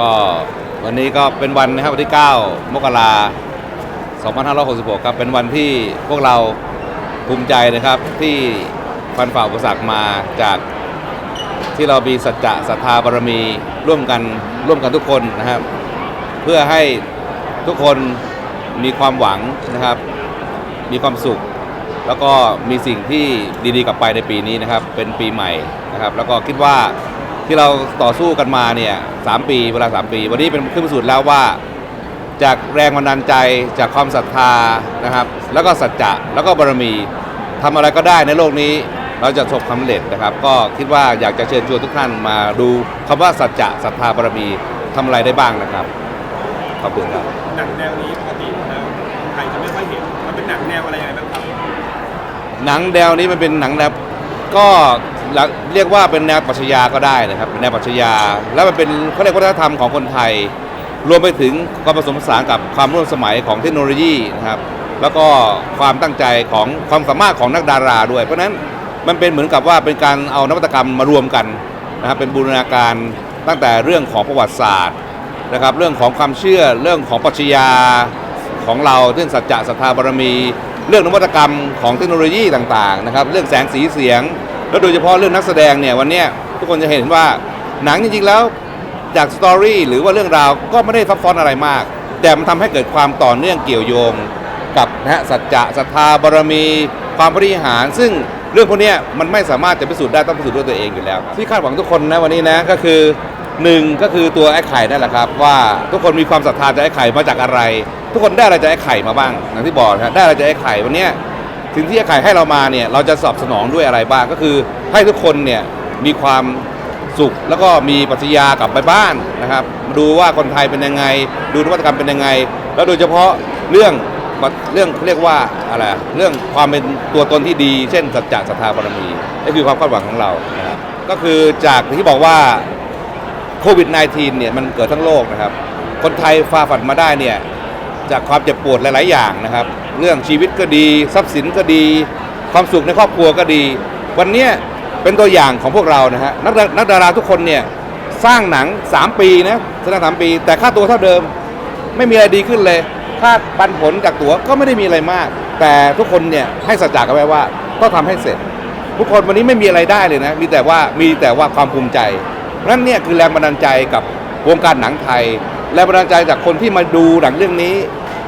ก็วันนี้ก็เป็นวันนะครับวันที่ 9 มกรา2566 ครับ เป็นวันที่พวกเราภูมิใจนะครับที่ฟันฝ่าอุปสรรคมาจากที่เรามีสัจจะศรัทธาบารมีร่วมกันร่วมกันทุกคนนะครับ เพื่อให้ทุกคนมีความหวังนะครับ มีความสุข แล้วก็มีสิ่งที่ดีๆกลับไปในปีนี้นะครับ เป็นปีใหม่นะครับ แล้วก็คิดว่า ที่เราต่อสู้กันมาเนี่ยสามปีเวลา 3 ปี วันนี้เป็นขึ้นพิสูจน์แล้วว่า จากแรงบันดาลใจจากความศรัทธานะครับ แล้วก็สัจจะแล้วก็บารมีทำอะไรก็ได้ในโลกนี้เราจะประสบความสำเร็จนะครับ ก็คิดว่าอยากจะเชิญชวนทุกท่านมาดูคำว่าสัจจะศรัทธาบารมีทำอะไรได้บ้างนะครับขอบคุณครับหนังแนวนี้ปกติแล้วคนไทยจะไม่ค่อยเห็นมันเป็นหนังแนวอะไรยังไงบ้างครับหนังแนวนี้มันเป็นหนังแนวก็ เรียกว่าเป็นแนวปรัชญาก็ได้นะครับเป็นแนวปรัชญา แล้วมันเป็นเขาเรียกวัฒนธรรมของคนไทย รวมไปถึงความผสมผสานกับความร่วมสมัยของเทคโนโลยีนะครับแล้วก็ความตั้งใจของความสามารถของนักดาราด้วย เพราะฉะนั้นมันเป็นเหมือนกับว่าเป็นการเอานวัตกรรมมารวมกันนะครับเป็นบูรณาการตั้งแต่เรื่องของประวัติศาสตร์นะครับเรื่องของความเชื่อเรื่องของปรัชญาของเราเรื่องสัจจะศรัทธาบารมี เรื่องนวัตกรรมของเทคโนโลยีต่างๆนะครับเรื่องแสงสีเสียง แล้วโดยเฉพาะเรื่องนักแสดงเนี่ยวันเนี้ยทุกคนจะเห็นว่าหนังจริงๆแล้วจากสตอรี่หรือว่าเรื่องราวก็ไม่ได้ซับซ้อนอะไรมาก แต่มันทำให้เกิดความต่อเนื่องเกี่ยวโยง กับนะฮะสัจจะศรัทธาบารมี ความบริหาร ซึ่งเรื่องพวกนี้มันไม่สามารถจะพิสูจน์ได้ต้องพิสูจน์ด้วยตัวเองอยู่แล้วที่คาดหวังทุกคนนะวันนี้นะก็คือหนึ่งก็คือตัวไอ้ไข่นั่นแหละครับ ว่าทุกคนมีความศรัทธาจากไอ้ไข่มาจากอะไร ทุกคนได้อะไรจากไอ้ไข่มาบ้างอย่างที่บอกนะได้อะไรจากไอ้ไข่วันนี้ สิ่งที่ไอ้ไข่ให้เรามาเนี่ยเราจะสอบสนองด้วยอะไรบ้างก็คือให้ทุกคนเนี่ยมีความสุขแล้วก็มีปรัชญากลับไปบ้านนะครับดูว่าคนไทยเป็นยังไง ดูนวัตกรรมเป็นยังไง แล้วโดยเฉพาะเรื่องเรื่องเรียกว่าอะไรเรื่องความเป็นตัวตนที่ดี เช่นสัจจะศรัทธาบารมีนี่คือความคาดหวังของเรานะครับก็คือจากที่บอกว่าโควิด -19 เนี่ยมันเกิดทั้งโลกนะครับ คนไทยฝ่าฟันมาได้เนี่ย จากความเจ็บปวดหลาย ๆ อย่างนะครับ เรื่องชีวิตก็ดี ทรัพย์สินก็ดี ความสุขในครอบครัวก็ดี วันนี้เป็นตัวอย่างของพวกเรานะฮะนักดานักดาราทุกคนเนี่ยสร้างหนัง 3 ปีนะแสดงสามปี แต่ค่าตัวเท่าเดิม ไม่มีอะไรดีขึ้นเลย ค่าปันผลจากตั๋วก็ไม่ได้มีอะไรมาก แต่ทุกคนเนี่ยให้สัจจะกันไว้ว่าต้องทำให้เสร็จ ทุกคนวันนี้ไม่มีอะไรได้เลยนะมีแต่ว่ามีแต่ว่าความภูมิใจนั้นเนี่ยคือแรงบันดาลใจกับวงการหนังไทย แรงบันดาลใจจากคนที่มาดูหนังเรื่องนี้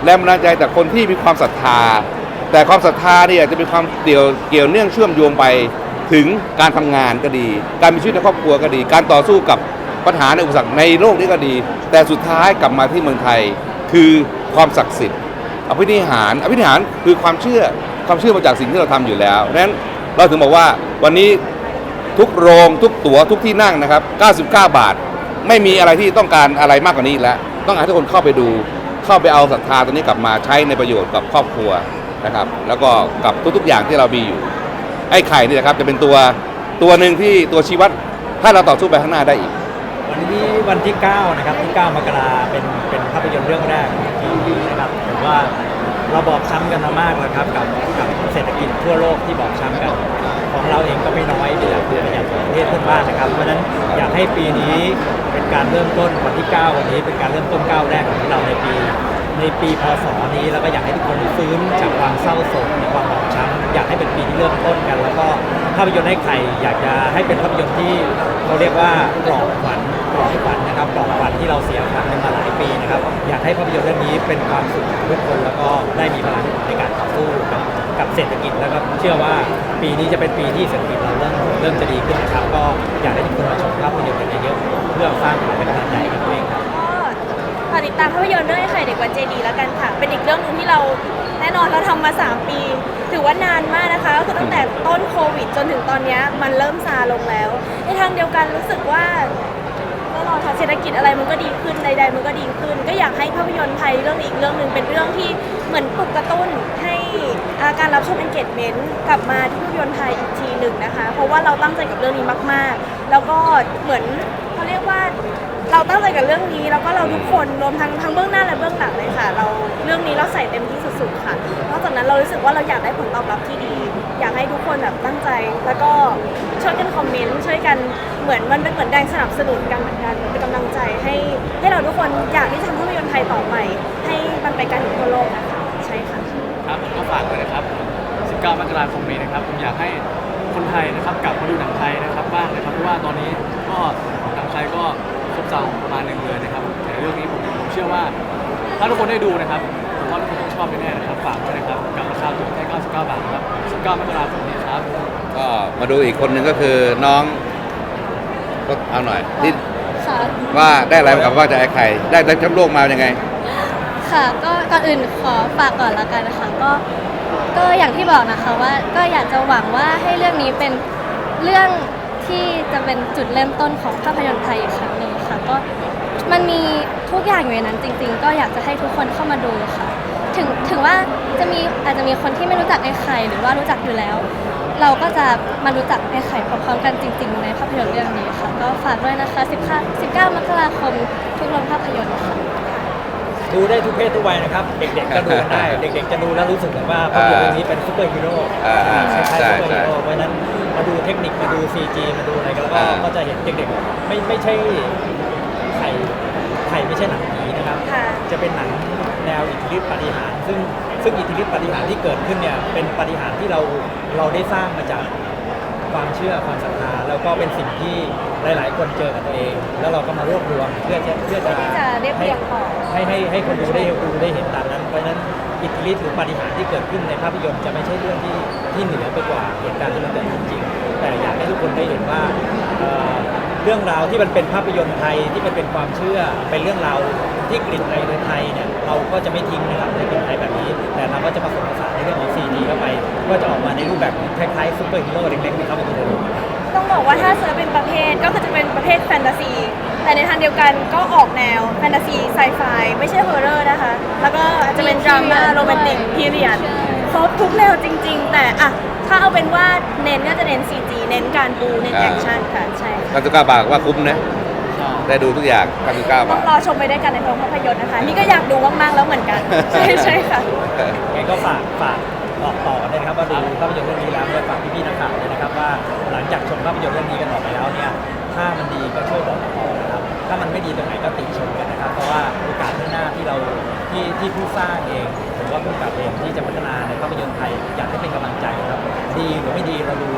แรงบันดาลใจจากคนที่มีความศรัทธา แต่ความศรัทธาเนี่ยจะเป็นความเกี่ยวเกี่ยวเนื่องเชื่อมโยงไปถึงการทำงานก็ดี การมีชีวิตในครอบครัวก็ดี การต่อสู้กับปัญหาในอุปสรรคในโลกนี้ก็ดี แต่สุดท้ายกลับมาที่เมืองไทย คือความศักดิ์สิทธิ์อภินิหารอภินิหารคือความเชื่อความเชื่อมาจากสิ่งที่เราทำอยู่แล้วเพราะฉะนั้นเราถึงบอกว่าวันนี้ทุกโรงทุกตั๋วทุกที่นั่งนะครับ 99 บาท ไม่มีอะไรที่ต้องการอะไรมากกว่านี้อีกแล้ว ต้องการให้ทุกคนเข้าไปดู เข้าไปเอาศรัทธาตัวนี้กลับมาใช้ในประโยชน์กับครอบครัวนะครับ แล้วก็กับทุกๆอย่างที่เรามีอยู่ ไอ้ไข่นี่นะครับจะเป็นตัวตัวหนึ่งที่ตัวชี้วัดถ้าเราต่อสู้ไปข้างหน้าได้อีก วันนี้วันที่ 9 นะครับที่ 9 มกราเป็นเป็นภาพยนตร์เรื่องแรกของปีนี้นะครับผมว่า เราบอบช้ำกันมามากแล้วครับกับกับเศรษฐกิจทั่วโลกที่บอบช้ำกัน ของเราเองก็ไม่น้อยเดียวคือย่างประเทศเพื่อนบ้านนะครับ เพราะฉะนั้นอยากให้ปีนี้เป็นการเริ่มต้นวันที่ 9 วันนี้เป็นการเริ่มต้นก้าวแรกของเราในปี ในปีพศนี้แล้วก็อยากให้ทุกคนฟื้นจากความเศร้าโศกในความ ช้ำอยากให้เป็นปีที่เริ่มต้นกัน แล้วก็ภาพยนตร์ให้ใครอยากจะให้เป็นภาพยนตร์ที่เขาเรียกว่าปลอบขวัญปลอบขวัญนะครับปลอบขวัญที่เราเสียขวัญกันมาหลายปีนะครับอยากให้ภาพยนตร์เรื่องนี้เป็นความสุขของทุกคนแล้วก็ได้มีพลังในการต่อสู้กับกับเศรษฐกิจแล้วก็เชื่อว่าปีนี้จะเป็นปีที่เศรษฐกิจเราเริ่มเริ่มจะดีขึ้นนะครับ ก็อยากให้ทุกคนมาชมภาพยนตร์กันเยอะๆเพื่อสร้างความเป็นกำลังใจกับตัวเองครับ ฝากติดตามภาพยนตร์เรื่องไอ้ไข่เด็กวัดเจดีแล้วกันค่ะ เป็นอีกเรื่องหนึงที่เราแน่นอนเราทำมา 3 ปี ถือว่านานมากนะคะก็คือตั้งแต่ต้นโควิด จนถึงตอนเนี้ยมันเริ่มซาลงแล้ว ในทางเดียวกันรู้สึกว่าแน่นอนค่ะเศรษฐกิจอะไรมันก็ดีขึ้นใดๆมันก็ดีขึ้น ก็อยากให้ภาพยนตร์ไทยเรื่องนี้อีกเรื่องหนึ่งเป็นเรื่องที่เหมือนปลุกกระตุ้นให้อ่าการรับชม engagement กลับมาที่ภาพยนตร์ไทยอีกทีหนึ่งนะคะ เพราะว่าเราตั้งใจกับเรื่องนี้มากๆ แล้วก็เหมือนเขาเรียกว่า เราตั้งใจกับเรื่องนี้แล้วก็เราทุกคนรวมทั้งทั้งเบื้องหน้าและเบื้องหลังเลยค่ะ เราเรื่องนี้เราใส่เต็มที่สุดๆค่ะนอกจากนั้นเรารู้สึกว่าเราอยากได้ผลตอบรับที่ดี อยากให้ทุกคนแบบตั้งใจ แล้วก็ช่วยกันคอมเมนต์ช่วยกันเหมือนมันเป็นเหมือนแรงสนับสนุนกันเหมือนกันเป็นกำลังใจให้ให้เราทุกคนอยากที่จะทำภาพยนตร์ไทยต่อไปให้มันไปกันถึงทั่วโลกนะคะใช่ค่ะ ครับผมก็ฝากเลยนะครับ 19 มกราคมนี้นะครับ ผมอยากให้คนไทยนะครับกลับมาดูหนังไทยนะครับบ้างนะครับ เพราะว่าตอนนี้ก็หนังไทยก็ บเซาประมาณหนึ่งเลยนะครับแต่เรื่องนี้ผมผมเชื่อว่าถ้าทุกคนได้ดูนะครับผมว่าทุกคนต้องชอบแน่ๆนะครับฝากด้วยนะครับกับราคาตัวแค่99 บาทนะครับ19มกราคมนี้ครับก็มาดูอีกคนหนึ่งก็คือน้องก็เอาหน่อยที่ค่ะว่าได้อะไรกับว่าจะไอ้ไข่ได้ได้แชมป์โลกมายังไง ค่ะ ก็ก่อนอื่นขอฝากก่อนละกันนะคะ ก็ ก็อย่างที่บอกนะคะว่า ก็อยากจะหวังว่าให้เรื่องนี้เป็นเรื่องที่จะเป็นจุดเริ่มต้นของภาพยนตร์ไทยอีกครั้งหนึ่งค่ะ ก็มันมีทุกอย่างอยู่ในนั้นจริง ๆ ก็อยากจะให้ทุกคนเข้ามาดูค่ะ ถึงถึงว่าจะมีอาจจะมีคนที่ไม่รู้จักไอ้ไข่หรือว่ารู้จักอยู่แล้ว เราก็จะมารู้จักไอ้ไข่พร้อมๆกันจริง ๆ ในภาพยนตร์เรื่องนี้ค่ะ ก็ฝากด้วยนะคะ15 19มกราคมทุกโรงภาพยนตร์ค่ะ ดูได้ทุกเพศทุกวัยนะครับ เด็กๆก็ดูกันได้ เด็กๆจะดูแล้วรู้สึกแบบว่าภาพยนตร์เรื่องนี้เป็นซูเปอร์ฮีโร่อ่าอ่าคล้ายๆใช่ซูเปอร์ใช่ฮีโร่เพราะฉะนั้นมาดูเทคนิคมาดู CG มาดูอะไรกันแล้วก็อ่า ก็จะเห็นเด็กๆไม่ไม่ใช่ ไข่ไข่ไม่ใช่หนังผีนะครับ ค่ะ จะเป็นหนังแนวอิทธิฤทธิปาฏิหาริย์ซึ่งซึ่งอิทธิฤทธิปาฏิหาริย์ที่เกิดขึ้นเนี่ยเป็นปาฏิหาริย์ที่เราเราได้สร้างมาจากความเชื่อความศรัทธาแล้วก็เป็นสิ่งที่หลาย ๆ คนเจอกับตัวเอง แล้วเราก็มารวบรวมเพื่อจะเพื่อจะเพื่อที่จะเรียบเรียงต่อ ให้ให้ให้คนดูได้ดูได้เห็นตามนั้น เพราะฉะนั้นอิทธิฤทธิ์หรือปาฏิหาริย์ที่เกิดขึ้นในภาพยนตร์จะไม่ใช่เรื่องที่ที่เหนือไปกว่าเหตุการณ์ที่มันเกิดขึ้นจริง แต่อยากให้ทุกคนได้เห็นว่าเอ่อ เรื่องราวที่มันเป็นภาพยนตร์ไทยที่มันเป็นความเชื่อเป็นเรื่องราวที่กลิ่นไอในไทยเนี่ยเราก็จะไม่ทิ้งนะครับในกลิ่นไอแบบนี้ แต่เราก็จะผสมผสานในเรื่องของ 4D เข้าไป ก็จะออกมาในรูปแบบคล้ายๆซูเปอร์ฮีโร่เล็กๆที่เข้าไปดูในโรงนะครับต้องบอกว่าถ้าเซิร์ชเป็นประเภทก็คือจะเป็นประเภทแฟนตาซี แต่ในทางเดียวกันก็ออกแนวแฟนตาซีไซไฟไม่ใช่ฮอร์เรอร์นะคะ แล้วก็อาจจะเป็นดราม่าโรแมนติกพีเรียดใช่ครบทุกแนวจริง ๆ แต่อะ ถ้าเอาเป็นว่าเน้นก็จะเน้น CG เน้นการบูเน้นอ่าแอคชั่นค่ะใช่ค่ะ99บาทว่าคุ้มนะ ได้ดูทุกอย่าง99บาต้อทงรอชมไปด้วยกันในโรงภาพยนตร์นะคะ นี่ก็อยากดูมากๆแล้วเหมือนกัน ใช่ใช่ค่ะงั้นก็ฝากฝากบอกต่อกันเลยนะครับว่าดูภาพยนตร์เรื่องนี้แล้วเนี่ยฝากพี่ๆนักข่าวเลยนะครับว่าหลังจากชมภาพยนตร์เรื่องนี้กันออกไปแล้วเนี่ยถ้ามันดีก็ช่วยบอกต่อนะครับถ้ามันไม่ดีตรงไหนก็ติชมกันนะครับเพราะว่าโอกาสข้างหน้าที่เราที่ที่ผู้สร้างเองหรือ ว่าผู้กำกับเองที่จะพัฒนาในภาพยนตร์ไทยอยากให้เป็นกำลังใจครับ ดีหรือไม่ดีเราดู